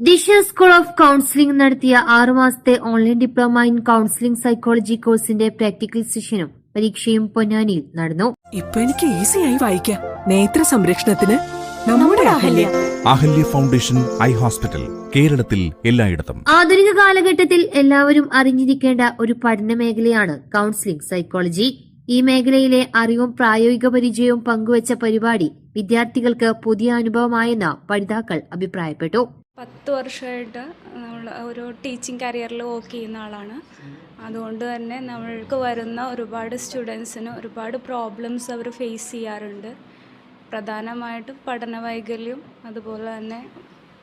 ദിശ school of counselling നടത്തിയ ആറുമാസത്തെ online diploma in counselling psychology കോഴ്സിന്റെ പ്രാക്ടിക്കൽ സെഷനും പരീക്ഷയും പൊന്നാനിയിൽ നടന്നു. ഇപ്പൊ എനിക്ക് ഈസിയായി വായിക്കാം. നേത്ര സംരക്ഷണത്തിന് നമ്മുടെ Ahalya. Ahalya. Foundation eye hospital കേരളത്തിൽ എല്ലായിടത്തും. ആധുനിക കാലഘട്ടത്തിൽ എല്ലാവരും അറിഞ്ഞിരിക്കേണ്ട ഒരു പഠന മേഖലയാണ് കൌൺസിലിംഗ് സൈക്കോളജി ഈ മേഖലയിലെ അറിവും പ്രായോഗിക പരിചയവും പങ്കുവച്ച പരിപാടി വിദ്യാർത്ഥികൾക്ക് പുതിയ അനുഭവമായെന്ന് പഠിതാക്കൾ അഭിപ്രായപ്പെട്ടു. പത്ത് വർഷമായിട്ട് നമ്മൾ ഒരു ടീച്ചിങ് കരിയറിൽ വർക്ക് ചെയ്യുന്ന ആളാണ്. അതുകൊണ്ട് തന്നെ നമ്മൾക്ക് വരുന്ന ഒരുപാട് സ്റ്റുഡൻസിന് ഒരുപാട് പ്രോബ്ലംസ് അവർ ഫേസ് ചെയ്യാറുണ്ട്. പ്രധാനമായിട്ടും പഠന വൈകല്യം അതുപോലെ തന്നെ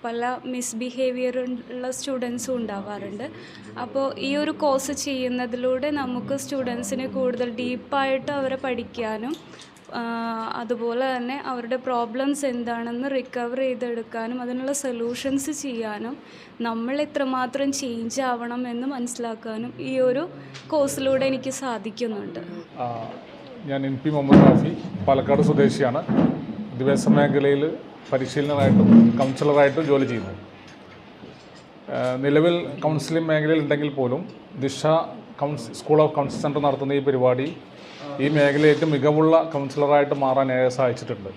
പല മിസ്ബിഹേവിയർ ഉള്ള സ്റ്റുഡൻസും ഉണ്ടാവാറുണ്ട്. അപ്പോൾ ഈ ഒരു കോഴ്സ് ചെയ്യുന്നതിലൂടെ നമുക്ക് സ്റ്റുഡൻസിനെ കൂടുതൽ ഡീപ്പായിട്ട് അവരെ പഠിക്കാനും അതുപോലെ തന്നെ അവരുടെ പ്രോബ്ലംസ് എന്താണെന്ന് റിക്കവർ ചെയ്തെടുക്കാനും അതിനുള്ള സൊല്യൂഷൻസ് ചെയ്യാനും നമ്മൾ എത്രമാത്രം ചേഞ്ച് ആവണം എന്ന് മനസ്സിലാക്കാനും ഈ ഒരു കോഴ്സിലൂടെ എനിക്ക് സാധിക്കുന്നുണ്ട്. ഞാൻ എൻ പി മുഹമ്മദ് റാഫി പാലക്കാട് സ്വദേശിയാണ്. വിദ്യാഭ്യാസ മേഖലയിൽ പരിശീലനമായിട്ടും കൗൺസിലറായിട്ടും ജോലി ചെയ്യുന്നു. നിലവിൽ കൗൺസിലിംഗ് മേഖലയിൽ ഉണ്ടെങ്കിൽ പോലും ദിശ കൗൺസ് സ്കൂൾ ഓഫ് കൗൺസിൽ സെന്റർ നടത്തുന്ന ഈ പരിപാടി ഈ മേഖലയിലേക്ക് മികവുള്ള കൗൺസിലറായിട്ട് മാറാൻ ഏറെ സഹായിച്ചിട്ടുണ്ട്.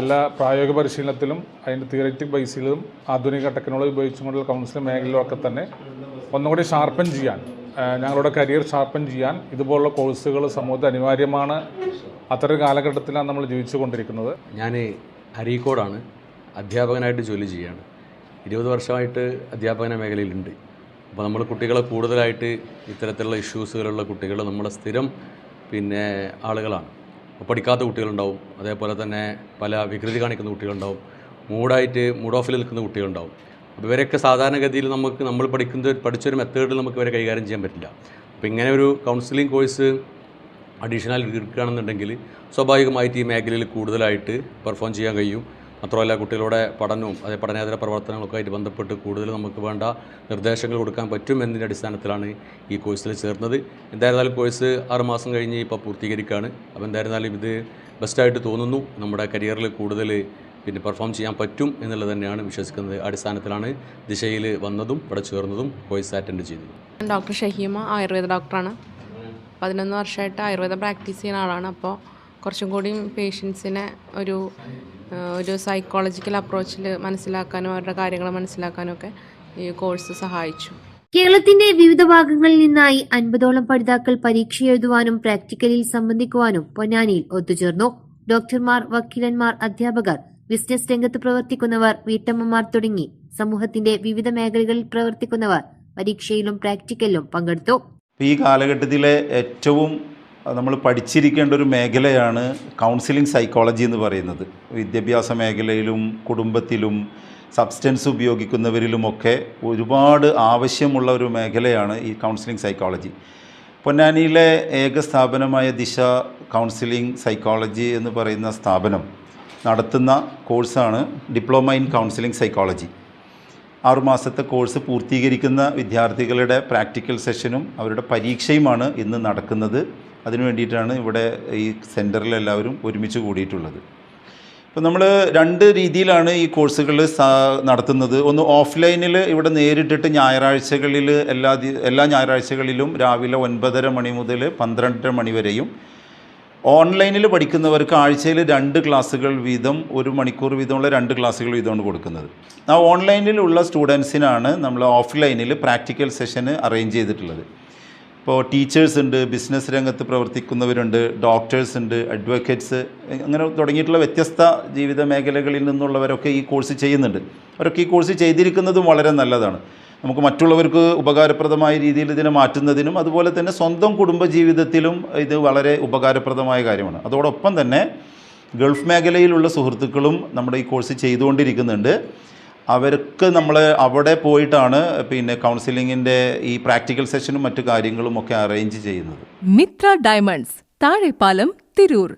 എല്ലാ പ്രായോഗിക പരിശീലനത്തിലും അതിന്റെ തിയററ്റിക് ബേസിലും ആധുനിക ടെക്നോളജി ഉപയോഗിച്ചുകൊണ്ടുള്ള കൗൺസിലിംഗ് മേഖലയിലൊക്കെ തന്നെ ഒന്നുകൂടി ഷാർപ്പൻ ചെയ്യാൻ ഞങ്ങളുടെ കരിയർ ഷാർപ്പൻ ചെയ്യാൻ ഇതുപോലുള്ള കോഴ്സുകൾ സമൂഹത്തിൽ അനിവാര്യമാണ്. അത്തരം കാലഘട്ടത്തിലാണ് നമ്മൾ ജീവിച്ചു കൊണ്ടിരിക്കുന്നത് ഞാൻ അരീക്കോടാണ്. അധ്യാപകനായിട്ട് ജോലി ചെയ്യുകയാണ്. ഇരുപത് വർഷമായിട്ട് അധ്യാപന മേഖലയിലുണ്ട്. അപ്പോൾ നമ്മൾ കുട്ടികളെ കൂടുതലായിട്ട് ഇത്തരത്തിലുള്ള ഇഷ്യൂസുകളുള്ള കുട്ടികൾ നമ്മളെ സ്ഥിരം പിന്നെ ആളുകളാണ്. പഠിക്കാത്ത കുട്ടികളുണ്ടാവും. അതേപോലെ തന്നെ പല വികൃതി കാണിക്കുന്ന കുട്ടികളുണ്ടാവും. മൂഡായിട്ട് മൂഡ് ഓഫിൽ നിൽക്കുന്ന കുട്ടികളുണ്ടാവും. അപ്പോൾ ഇവരൊക്കെ സാധാരണഗതിയിൽ നമുക്ക് നമ്മൾ പഠിക്കുന്ന പഠിച്ചൊരു മെത്തേഡിൽ നമുക്ക് ഇവരെ കൈകാര്യം ചെയ്യാൻ പറ്റില്ല. അപ്പോൾ ഇങ്ങനെ ഒരു കൗൺസിലിംഗ് കോഴ്സ് അഡീഷണൽ എടുക്കുകയാണെന്നുണ്ടെങ്കിൽ സ്വാഭാവികമായിട്ട് ഈ മേഖലയിൽ കൂടുതലായിട്ട് പെർഫോം ചെയ്യാൻ കഴിയും. മാത്രമല്ല കുട്ടികളുടെ പഠനവും അതേ പഠനേതര പ്രവർത്തനങ്ങളൊക്കെ ആയിട്ട് ബന്ധപ്പെട്ട് കൂടുതൽ നമുക്ക് വേണ്ട നിർദ്ദേശങ്ങൾ കൊടുക്കാൻ പറ്റും എന്നതിന്റെ അടിസ്ഥാനത്തിലാണ് ഈ കോഴ്സിൽ ചേർന്നത്. എന്തായിരുന്നാലും കോഴ്സ് ആറുമാസം കഴിഞ്ഞ് ഇപ്പോൾ പൂർത്തീകരിക്കുകയാണ് അപ്പോൾ എന്തായിരുന്നാലും ഇത് ബെസ്റ്റായിട്ട് തോന്നുന്നു. നമ്മുടെ കരിയറിൽ കൂടുതൽ പിന്നെ പെർഫോം ചെയ്യാൻ പറ്റും എന്നുള്ളത് തന്നെയാണ് വിശ്വസിക്കുന്നത്. അടിസ്ഥാനത്തിലാണ് ദിശയിൽ വന്നതും ഇവിടെ ചേർന്നതും കോഴ്സ് അറ്റൻഡ് ചെയ്തതും. ഡോക്ടർ ഷഹീമ ആയുർവേദ ഡോക്ടറാണ് പതിനൊന്ന് വർഷമായിട്ട് ആയുർവേദം പ്രാക്ടീസ് ചെയ്യുന്ന ആളാണ്. അപ്പോൾ കുറച്ചും കൂടിയും പേഷ്യൻസിനെ ഒരു ഒരു സൈക്കോളജിക്കൽ അപ്രോച്ചിൽ മനസ്സിലാക്കാനും അവരുടെ കാര്യങ്ങൾ മനസ്സിലാക്കാനും ഒക്കെ ഈ കോഴ്സ് സഹായിച്ചു. കേരളത്തിന്റെ വിവിധ ഭാഗങ്ങളിൽ നിന്നായി അൻപതോളം പഠിതാക്കൾ പരീക്ഷ എഴുതുവാനും പ്രാക്ടിക്കലിൽ സംബന്ധിക്കുവാനും പൊന്നാനിയിൽ ഒത്തുചേർന്നു. ഡോക്ടർമാർ വക്കീലന്മാർ അധ്യാപകർ ബിസിനസ് രംഗത്ത് പ്രവർത്തിക്കുന്നവർ വീട്ടമ്മമാർ തുടങ്ങി സമൂഹത്തിന്റെ വിവിധ മേഖലകളിൽ പ്രവർത്തിക്കുന്നവർ പരീക്ഷയിലും പ്രാക്ടിക്കലിലും പങ്കെടുത്തു. ഈ കാലഘട്ടത്തിലെ ഏറ്റവും നമ്മൾ പഠിച്ചിരിക്കേണ്ട ഒരു മേഖലയാണ് കൗൺസിലിംഗ് സൈക്കോളജി എന്ന് പറയുന്നത്. വിദ്യാഭ്യാസ മേഖലയിലും കുടുംബത്തിലും സബ്സ്റ്റൻസ് ഉപയോഗിക്കുന്നവരിലുമൊക്കെ ഒരുപാട് ആവശ്യമുള്ള ഒരു മേഖലയാണ് ഈ കൗൺസിലിംഗ് സൈക്കോളജി പൊന്നാനിയിലെ ഏക സ്ഥാപനമായ ദിശ കൗൺസിലിംഗ് സൈക്കോളജി എന്ന് പറയുന്ന സ്ഥാപനം നടത്തുന്ന കോഴ്സാണ് ഡിപ്ലോമ ഇൻ കൗൺസിലിംഗ് സൈക്കോളജി ആറുമാസത്തെ കോഴ്സ് പൂർത്തീകരിക്കുന്ന വിദ്യാർത്ഥികളുടെ പ്രാക്ടിക്കൽ സെഷനും അവരുടെ പരീക്ഷയുമാണ് ഇന്ന് നടക്കുന്നത്. അതിനു വേണ്ടിയിട്ടാണ് ഇവിടെ ഈ സെന്ററിൽ എല്ലാവരും ഒരുമിച്ച് കൂടിയിട്ടുള്ളത്. ഇപ്പോൾ നമ്മൾ രണ്ട് രീതിയിലാണ് ഈ കോഴ്സുകൾ നടത്തുന്നത്. ഒന്ന് ഓഫ്ലൈനിൽ ഇവിടെ നേരിട്ടിട്ട് ഞായറാഴ്ചകളിൽ എല്ലാ എല്ലാ ഞായറാഴ്ചകളിലും രാവിലെ ഒൻപതര മണി മുതൽ പന്ത്രണ്ടര മണി വരെയും. ഓൺലൈനിൽ പഠിക്കുന്നവർക്ക് ആഴ്ചയിൽ രണ്ട് ക്ലാസ്സുകൾ വീതം ഒരു മണിക്കൂർ വീതമുള്ള രണ്ട് ക്ലാസ്സുകൾ വീതമാണ് കൊടുക്കുന്നത്. ആ ഓൺലൈനിലുള്ള സ്റ്റുഡൻസിനാണ് നമ്മൾ ഓഫ്ലൈനിൽ പ്രാക്ടിക്കൽ സെഷന് അറേഞ്ച് ചെയ്തിട്ടുള്ളത്. ഇപ്പോൾ ടീച്ചേഴ്സ് ഉണ്ട് ബിസിനസ് രംഗത്ത് പ്രവർത്തിക്കുന്നവരുണ്ട് ഡോക്ടേഴ്സ് ഉണ്ട് അഡ്വക്കേറ്റ്സ് അങ്ങനെ തുടങ്ങിയിട്ടുള്ള വ്യത്യസ്ത ജീവിത മേഖലകളിൽ നിന്നുള്ളവരൊക്കെ ഈ കോഴ്സ് ചെയ്യുന്നുണ്ട്. അവരൊക്കെ ഈ കോഴ്സ് ചെയ്തിരിക്കുന്നതും വളരെ നല്ലതാണ്. നമുക്ക് മറ്റുള്ളവർക്ക് ഉപകാരപ്രദമായ രീതിയിൽ ഇതിനെ മാറ്റുന്നതിനും അതുപോലെ തന്നെ സ്വന്തം കുടുംബജീവിതത്തിലും ഇത് വളരെ ഉപകാരപ്രദമായ കാര്യമാണ്. അതോടൊപ്പം തന്നെ ഗൾഫ് മേഖലയിലുള്ള സുഹൃത്തുക്കളും നമ്മുടെ ഈ കോഴ്സ് ചെയ്തുകൊണ്ടിരിക്കുന്നുണ്ട്. അവർക്ക് നമ്മൾ അവിടെ പോയിട്ടാണ് പിന്നെ കൗൺസിലിങ്ങിന്റെ ഈ പ്രാക്ടിക്കൽ സെഷനും മറ്റു കാര്യങ്ങളും ഒക്കെ അറേഞ്ച് ചെയ്യുന്നത്. മിത്ര ഡയമണ്ട്സ് താഴെപ്പാലം തിരൂർ.